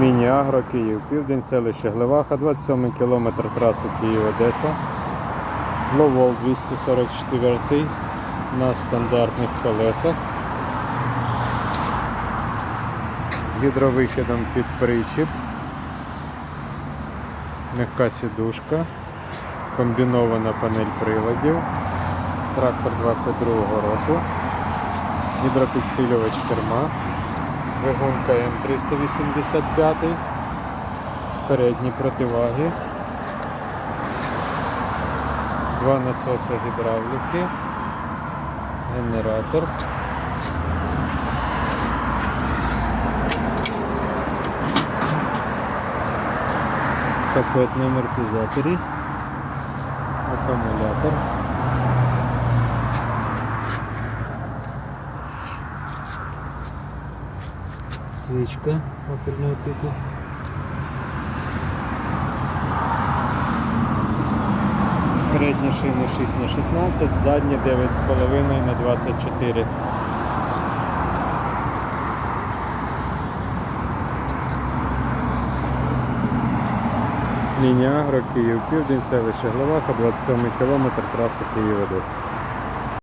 Міні-Агро, Київ, Південь, селище Глеваха, 27 кілометр траси Київ-Одеса. Ловол 244 на стандартних колесах. З гідровихідом під причіп. М'яка сідушка. Комбінована панель приладів. Трактор 22-го року. Гідропідсилювач керма. Двигунка М385. Передні противаги. Два насоси гідравліки. Генератор. Капот на амортизаторі. Акумулятор. Свічка опільного типу. Передні шини 6 на 16, задні 9,5 на 24. Лінія Агро, Київ, Південь, селище Главаха, 27 км, траса Київ-Одеса.